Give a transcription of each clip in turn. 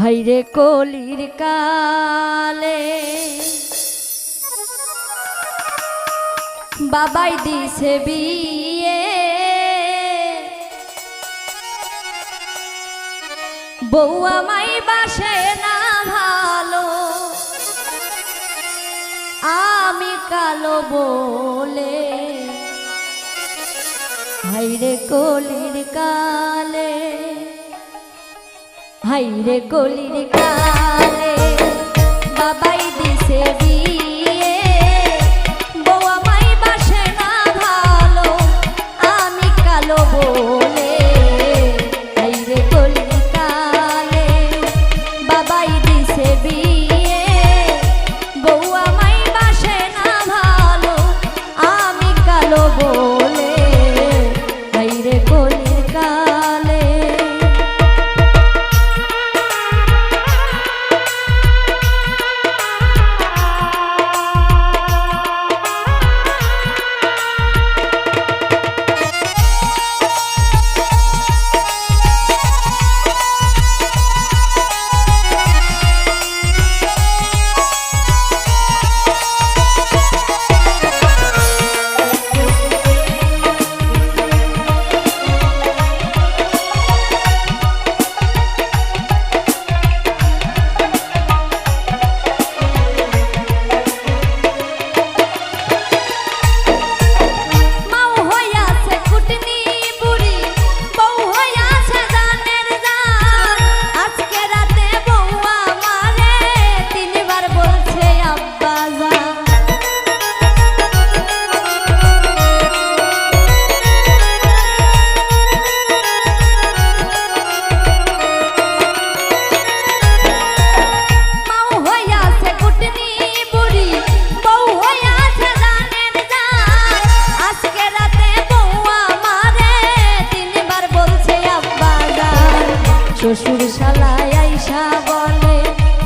ভাইরে কলির কালে। বাবাই দিছে বিয়ে। বউ আমাই বাসে না ভালো। আমি কালো বলে। ভাইরে কলির হাইরে গলির কালে বাবাই দিছে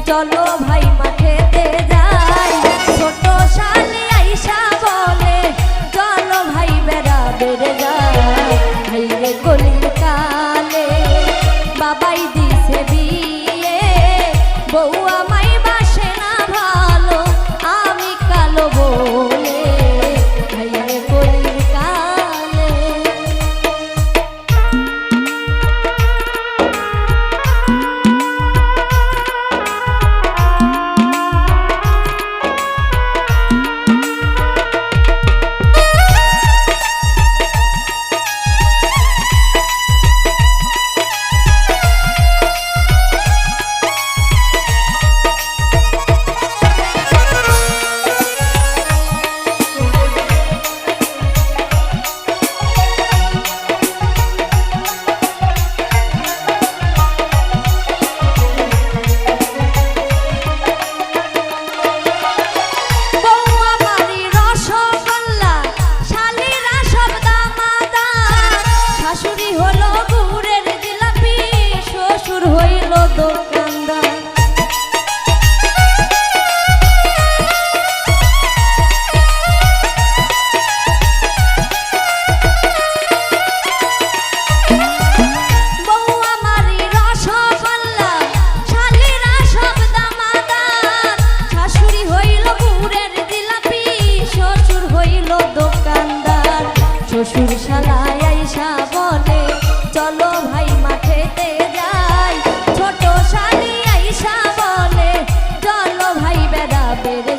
চলো ভাই মাঠেতে যাই। ছোট শালি আয়সা বলে চলো ভাই বেড়া বেড়ে মহিষা বলে চলো ভাই মাঠেতে যাই। ছোট শালি আইসা বলে চলো ভাই বেড়া বেড়ে